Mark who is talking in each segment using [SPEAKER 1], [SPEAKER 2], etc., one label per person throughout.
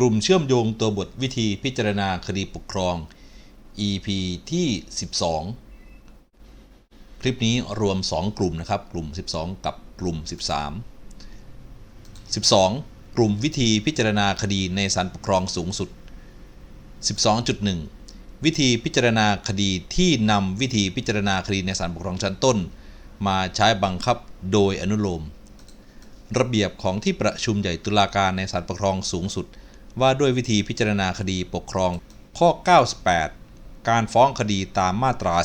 [SPEAKER 1] กลุ่มเชื่อมโยงตัวบทวิธีพิจารณาคดีปกครอง EP ที่ 12 คลิปนี้รวม 2 กลุ่มนะครับ กลุ่ม 12 กับกลุ่ม 13 12 กลุ่มวิธีพิจารณาคดีในศาลปกครองสูงสุด 12.1 วิธีพิจารณาคดีที่นำวิธีพิจารณาคดีในศาลปกครองชั้นต้น มาใช้บังคับโดยอนุโลม ระเบียบของที่ประชุมใหญ่ตุลาการในศาลปกครองสูงสุด ว่าด้วยวิธีพิจารณาคดีปกครอง ข้อ 98 การฟ้องคดีตามมาตรา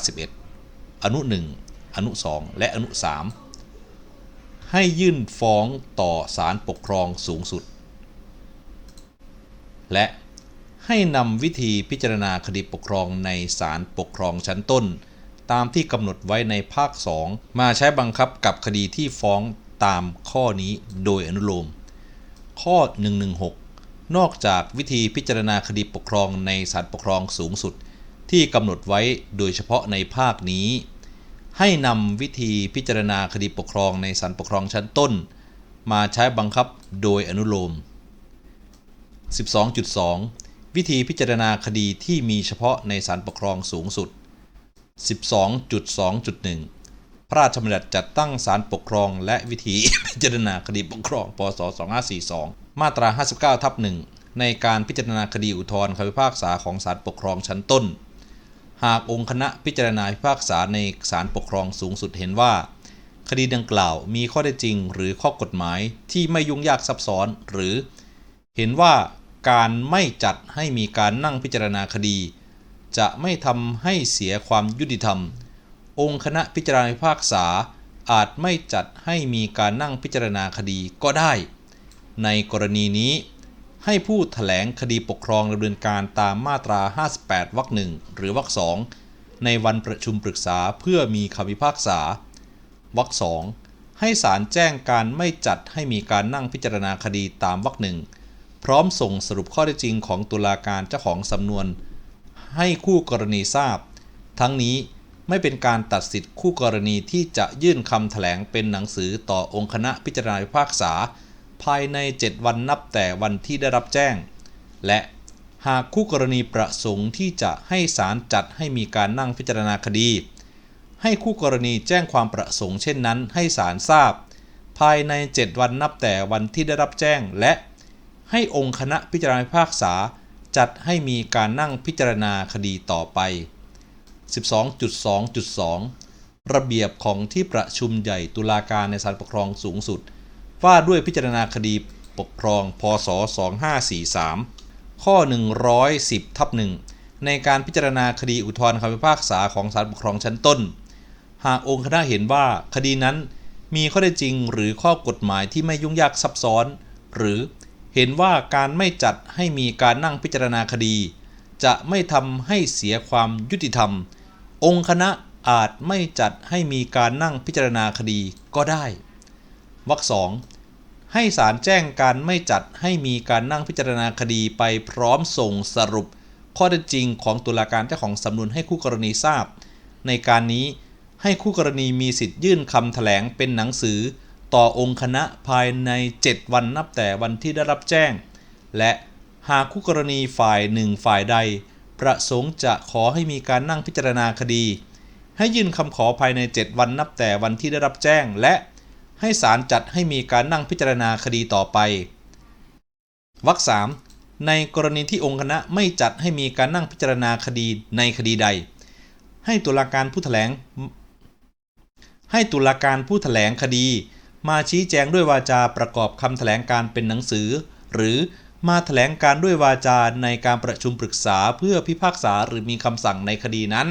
[SPEAKER 1] 11 อนุ 1 อนุ 2 และอนุ 3 ให้ยื่นฟ้องต่อศาลปกครองสูงสุด และให้นำวิธีพิจารณาคดีปกครองในศาลปกครองชั้นต้น ตามที่กำหนดไว้ในภาค 2 มาใช้บังคับกับคดีที่ฟ้องตามข้อนี้โดยอนุโลม ข้อ 116 นอกจากวิธีพิจารณาคดีปกครองในศาลปกครองสูงสุด ที่กำหนดไว้โดยเฉพาะในภาคนี้ ให้นำวิธีพิจารณาคดีปกครองในศาลปกครองชั้นต้น มาใช้บังคับโดยอนุโลม 12.2 วิธีพิจารณาคดีที่มีเฉพาะในศาลปกครองสูงสุด 12.2.1 พระราชบัญญัติจัดตั้งศาลปกครองและวิธีพิจารณาคดีปกครอง พศ 2542 มาตรา 59ทับ1ในการพิจารณาคดีอุทธรณ์คำพิพากษาของศาลปกครองชั้นต้น หากองค์คณะพิจารณาพิพากษาในศาลปกครองสูงสุดเห็นว่า คดีดังกล่าวมีข้อได้จริงหรือข้อกฎหมายที่ไม่ยุ่งยากซับซ้อน หรือ เห็นว่าการไม่จัดให้มีการนั่งพิจารณาคดี จะไม่ทำให้เสียความยุติธรรม องค์คณะพิจารณาพิพากษาอาจไม่จัดให้มีการนั่งพิจารณาคดีก็ได้ ในกรณีนี้ ให้ผู้แถลงคดีปกครองดำเนินการตามมาตรา 58 วรรคหนึ่งหรือวรรคสองในวันประชุมปรึกษาเพื่อมีคำพิพากษาวรรคสองให้ศาลแจ้งการไม่จัดให้มีการนั่งพิจารณาคดีตามวรรคหนึ่งพร้อมส่งสรุปข้อเท็จจริงของตุลาการเจ้าของสำนวน ให้คู่กรณีทราบ ทั้งนี้ไม่เป็นการตัดสิทธิคู่กรณีที่จะยื่นคำแถลงเป็นหนังสือต่อองค์คณะพิจารณาพิพากษา ภายใน 7 วันนับแต่วันที่ได้รับแจ้ง และหากคู่กรณีประสงค์ที่จะให้ศาลจัดให้มีการนั่งพิจารณาคดี ให้คู่กรณีแจ้งความประสงค์เช่นนั้นให้ศาลทราบ ภายใน 7 วันนับแต่วันที่ได้รับแจ้ง และให้องค์คณะพิจารณาพิพากษาจัดให้มีการนั่งพิจารณาคดีต่อไป 12.2.2 ระเบียบของที่ประชุมใหญ่ตุลาการในศาลปกครองสูงสุด ว่าด้วยพิจารณาคดีปกครอง พศ 2543 ข้อ 110ทับ1ในการพิจารณาคดีอุทธรณ์คำพิพากษาของศาลปกครองชั้นต้น หากองค์คณะเห็นว่าคดีนั้นมีข้อได้จริงหรือข้อกฎหมายที่ไม่ยุ่งยากซับซ้อน หรือเห็นว่าการไม่จัดให้มีการนั่งพิจารณาคดี จะไม่ทำให้เสียความยุติธรรม องค์คณะอาจไม่จัดให้มีการนั่งพิจารณาคดีก็ได้ วรรคสองให้ศาลแจ้งการไม่จัดให้มีการนั่งพิจารณาคดีไปพร้อมส่งสรุป ข้อเท็จจริงของตุลาการเจ้าของสำนวนให้คู่กรณีทราบ ในการนี้ให้คู่กรณีมีสิทธิ์ยื่นคำแถลงเป็นหนังสือ ต่อองค์คณะภายใน 7 วันนับแต่วันที่ได้รับแจ้ง และหากคู่กรณีฝ่ายหนึ่งฝ่ายใด ประสงค์จะขอให้มีการนั่งพิจารณาคดี ให้ยื่นคำขอภายใน 7 วันนับแต่วันที่ได้รับแจ้ง และ ให้ศาลจัดให้มีการนั่งพิจารณาคดีต่อไป วรรคสามในกรณีที่องค์คณะไม่จัดให้มีการนั่งพิจารณาคดีในคดีใด ให้ตุลาการผู้แถลง ให้ตุลาการผู้แถลงคดี มาชี้แจงด้วยวาจาประกอบคำแถลงการเป็นหนังสือ หรือมาแถลงการด้วยวาจาในการประชุมปรึกษาเพื่อพิพากษาหรือมีคำสั่งในคดีนั้น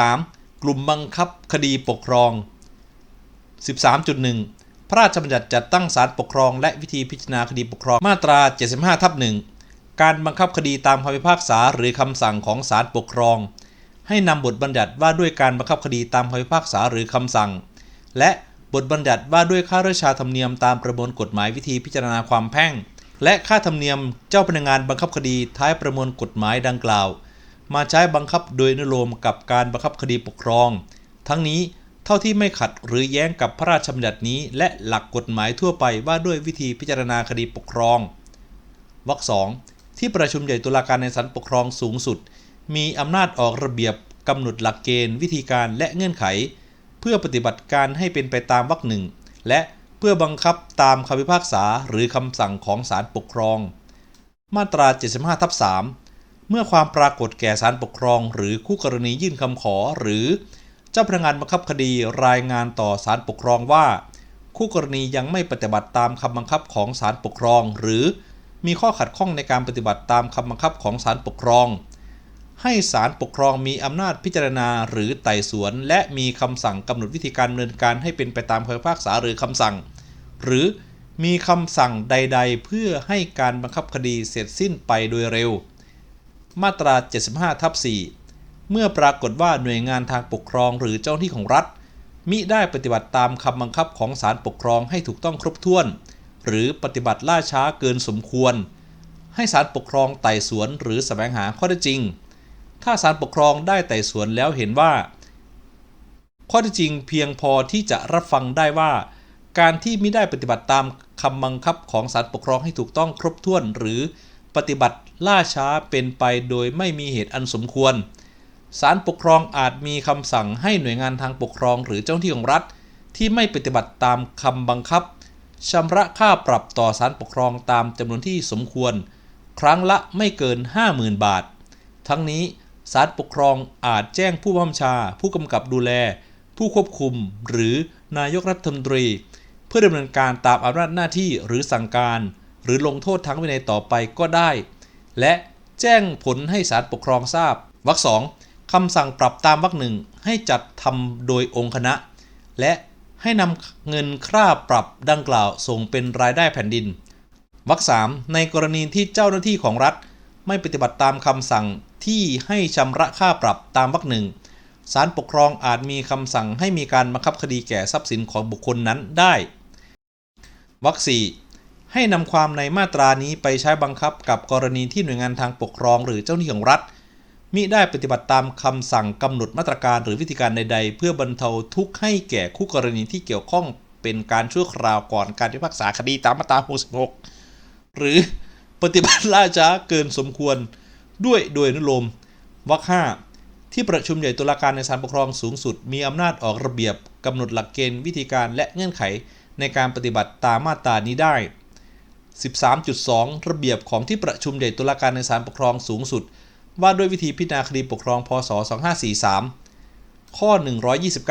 [SPEAKER 1] 13. กลุ่มบังคับคดีปกครอง 13.1 พระราชบัญญัติจัดตั้งศาลปกครอง และวิธีพิจารณาคดีปกครองมาตรา 75ทับ1การบังคับคดีตามคำพิพากษาหรือคำสั่งของศาลปกครอง ให้นำบทบัญญัติว่าด้วยการบังคับคดีตามคำพิพากษาหรือคำสั่ง และบทบัญญัติว่าด้วยค่าราชาธรรมเนียมตามประมวลกฎหมายวิธีพิจารณาความแพ่ง และค่าธรรมเนียมเจ้าพนักงานบังคับคดีท้ายประมวลกฎหมายดังกล่าว มาใช้บังคับโดยนุโลมกับการบังคับคดีปกครอง ทั้งนี้ เท่าที่ไม่ขัดหรือแย้งกับพระราชบัญญัตินี้ และหลักกฎหมายทั่วไปว่าด้วยวิธีพิจารณาคดีปกครองวรรคสองที่ประชุมใหญ่ตุลาการในศาลปกครองสูงสุด มีอำนาจออกระเบียบกำหนดหลักเกณฑ์ วิธีการและเงื่อนไข เพื่อปฏิบัติการให้เป็นไปตามวรรคหนึ่งและเพื่อบังคับตามคำพิพากษาหรือคำสั่งของศาลปกครอง มาตรา 75ทับ3เมื่อความปรากฏแก่ศาลปกครอง หรือคู่กรณียื่นคำขอหรือ เจ้าพนักงานบังคับคดีรายงานต่อศาลปกครองว่า คู่กรณียังไม่ปฏิบัติตามคำบังคับของศาลปกครอง หรือมีข้อขัดข้องในการปฏิบัติตามคำบังคับของศาลปกครอง ให้ศาลปกครองมีอำนาจพิจารณาหรือไต่สวน และมีคำสั่งกำหนดวิธีการดำเนินการให้เป็นไปตามคำพิพากษาหรือคำสั่ง หรือมีคำสั่งใด ๆ เพื่อให้การบังคับคดีเสร็จสิ้นไปโดยเร็ว มาตรา 75ทับ4 เมื่อปรากฏว่าหน่วยงานทางปกครองหรือเจ้าหน้าที่ของรัฐ มิได้ปฏิบัติตามคำบังคับของศาลปกครองให้ถูกต้องครบถ้วน หรือปฏิบัติล่าช้าเกินสมควร ให้ศาลปกครองไต่สวนหรือแสวงหาข้อเท็จจริง ถ้าศาลปกครองได้ไต่สวนแล้วเห็นว่า ข้อเท็จจริงเพียงพอที่จะรับฟังได้ว่า การที่ไม่ได้ปฏิบัติตามคำบังคับของศาลปกครองให้ถูกต้องครบถ้วน หรือปฏิบัติล่าช้าเป็นไปโดยไม่มีเหตุอันสมควร ศาลปกครองอาจมีคำสั่งให้หน่วยงานทางปกครองหรือเจ้าหน้าที่ของรัฐ ที่ไม่ปฏิบัติตามคำบังคับชำระค่าปรับต่อศาลปกครองตามจำนวนที่สมควร ครั้งละไม่เกิน 50,000 บาท ทั้งนี้ศาลปกครองอาจแจ้งผู้บัญชา ผู้กำกับดูแล ผู้ควบคุม หรือนายกรัฐมนตรี เพื่อดำเนินการตามอำนาจหน้าที่หรือสั่งการ หรือลงโทษทั้งวินัยต่อไปก็ได้ และแจ้งผลให้ศาลปกครองทราบวรรคสอง คำสั่งปรับตามวรรคหนึ่งให้จัดทำโดยองค์คณะ และให้นำเงินค่าปรับดังกล่าวส่งเป็นรายได้แผ่นดินวรรคสามในกรณีที่เจ้าหน้าที่ของรัฐ ไม่ปฏิบัติตามคำสั่งที่ให้ชำระค่าปรับตามวรรคหนึ่งศาลปกครองอาจมีคำสั่งให้มีการบังคับคดีแก่ทรัพย์สินของบุคคลนั้นได้วรรคสี่ให้นำความในมาตรานี้ไปใช้บังคับกับกรณีที่หน่วยงานทางปกครองหรือเจ้าหน้าที่ของรัฐ มิได้ปฏิบัติตามคำสั่งกำหนดมาตรการหรือวิธีการใด ๆ เพื่อบรรเทาทุกข์ให้แก่คู่กรณีที่เกี่ยวข้องเป็นการชั่วคราวก่อนการพิพากษาคดีตามมาตรา 66 หรือปฏิบัติล่าช้าเกินสมควรด้วยโดยนุโลมวรรคห้าที่ประชุมใหญ่ตุลาการในศาลปกครองสูงสุด มีอำนาจออกระเบียบกำหนดหลักเกณฑ์วิธีการและเงื่อนไขในการปฏิบัติตามมาตรานี้ได้ 13.2 ระเบียบของที่ประชุมใหญ่ตุลาการในศาลปกครองสูงสุด ว่าด้วยวิธีพิจารณาคดีปกครองพศ 2543 ข้อ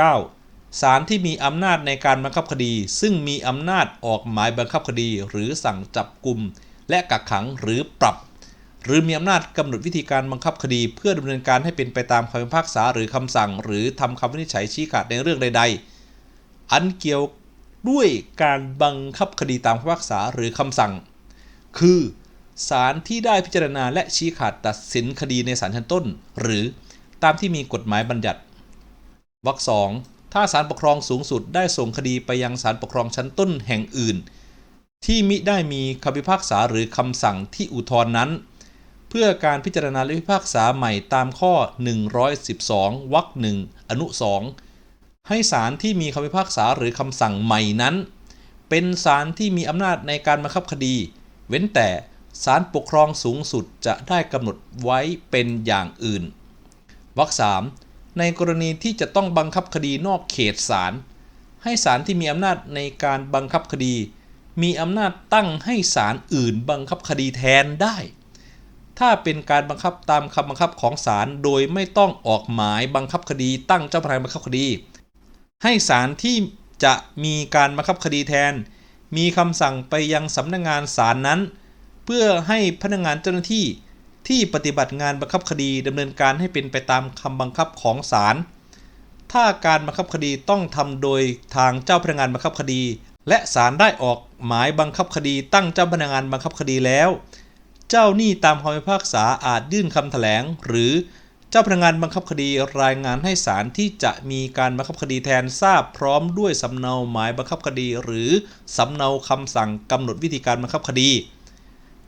[SPEAKER 1] 129 ศาลที่มีอำนาจในการบังคับคดี ซึ่งมีอำนาจออกหมายบังคับคดี หรือสั่งจับกลุ่มและกักขังหรือปรับ หรือมีอำนาจกำหนดวิธีการบังคับคดี เพื่อดำเนินการให้เป็นไปตามคำพิพากษาหรือคำสั่ง หรือทำคำวินิจฉัยชี้ขาดในเรื่องใด ๆ อันเกี่ยวด้วยการบังคับคดีตามคำพิพากษาหรือคำสั่ง คือ ศาลที่ได้พิจารณาและชี้ขาดตัดสินคดีในศาลชั้นต้น หรือตามที่มีกฎหมายบัญญัติวรรคสองถ้าศาลปกครองสูงสุดได้ส่งคดีไปยังศาลปกครองชั้นต้นแห่งอื่น ที่มิได้มีคำพิพากษาหรือคำสั่งที่อุทธรณ์นั้น เพื่อการพิจารณาและพิพากษาใหม่ตามข้อ 112วรรคหนึ่งอนุสองให้ศาลที่มีคำพิพากษาหรือคำสั่งใหม่นั้น เป็นศาลที่มีอำนาจในการบังคับคดี เว้นแต่ ศาลปกครองสูงสุดจะได้กำหนดไว้เป็นอย่างอื่นวรรคสามในกรณีที่จะต้องบังคับคดีนอกเขตศาลให้ศาลที่มีอำนาจในการบังคับคดี มีอำนาจตั้งให้ศาลอื่นบังคับคดีแทนได้ ถ้าเป็นการบังคับตามคำบังคับของศาลโดยไม่ต้องออกหมายบังคับคดี ตั้งเจ้าพนักงานบังคับคดี ให้ศาลที่จะมีการบังคับคดีแทน มีคำสั่งไปยังสำนักงานศาลนั้น เพื่อให้พนักงานเจ้าหน้าที่ที่ปฏิบัติงานบังคับคดีดำเนินการให้เป็นไปตามคำบังคับของศาล ถ้าการบังคับคดีต้องทำโดยทางเจ้าพนักงานบังคับคดี และศาลได้ออกหมายบังคับคดีตั้งเจ้าพนักงานบังคับคดีแล้ว เจ้าหนี้ตามคำพิพากษาอาจยื่นคำแถลง หรือเจ้าพนักงานบังคับคดีรายงานให้ศาลที่จะมีการบังคับคดีแทนทราบพร้อมด้วยสำเนาหมายบังคับคดี หรือสำเนาคำสั่งกำหนดวิธีการบังคับคดี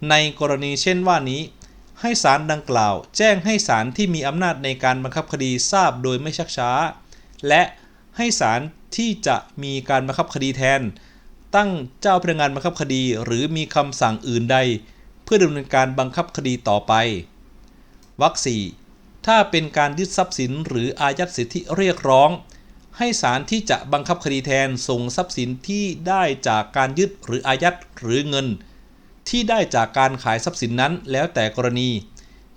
[SPEAKER 1] ในกรณีเช่นว่านี้ ให้ศาลดังกล่าว แจ้งให้ศาลที่มีอำนาจในการบังคับคดีทราบโดยไม่ชักช้า และให้ศาลที่จะมีการบังคับคดีแทน ตั้งเจ้าพนักงานบังคับคดี หรือมีคำสั่งอื่นใด เพื่อดำเนินการบังคับคดีต่อไปวรรคสี่ถ้าเป็นการยึดทรัพย์สินหรืออายัดสิทธิเรียกร้อง ให้ศาลที่จะบังคับคดีแทนส่งทรัพย์สินที่ได้จากการยึดหรืออายัดหรือเงิน ที่ได้จากการขายทรัพย์สินนั้นแล้วแต่กรณี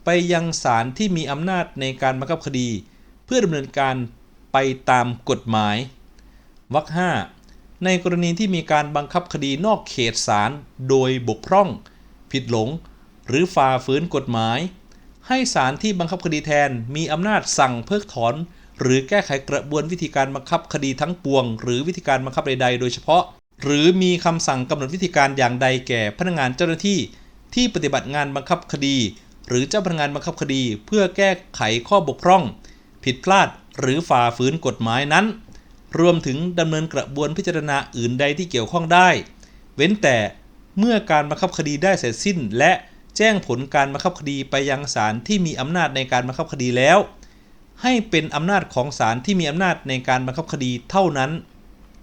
[SPEAKER 1] ไปยังศาลที่มีอำนาจในการบังคับคดี เพื่อดำเนินการไปตามกฎหมาย วรรคห้าในกรณีที่มีการบังคับคดีนอกเขตศาลโดยบกพร่อง ผิดหลง หรือฝ่าฝืนกฎหมาย ให้ศาลที่บังคับคดีแทนมีอำนาจสั่งเพิกถอน หรือแก้ไขกระบวนวิธีการบังคับคดีทั้งปวง หรือวิธีการบังคับใดๆ โดยเฉพาะ หรือมีคำสั่งกำหนดวิธีการอย่างใดแก่พนักงานเจ้าหน้าที่ที่ปฏิบัติงานบังคับคดี หรือเจ้าพนักงานบังคับคดี เพื่อแก้ไขข้อบกพร่อง ผิดพลาดหรือฝ่าฝืนกฎหมายนั้น รวมถึงดำเนินกระบวนพิจารณาอื่นใดที่เกี่ยวข้องได้ เว้นแต่เมื่อการบังคับคดีได้เสร็จสิ้น และแจ้งผลการบังคับคดีไปยังศาลที่มีอำนาจในการบังคับคดีแล้ว ให้เป็นอำนาจของศาลที่มีอำนาจในการบังคับคดีเท่านั้น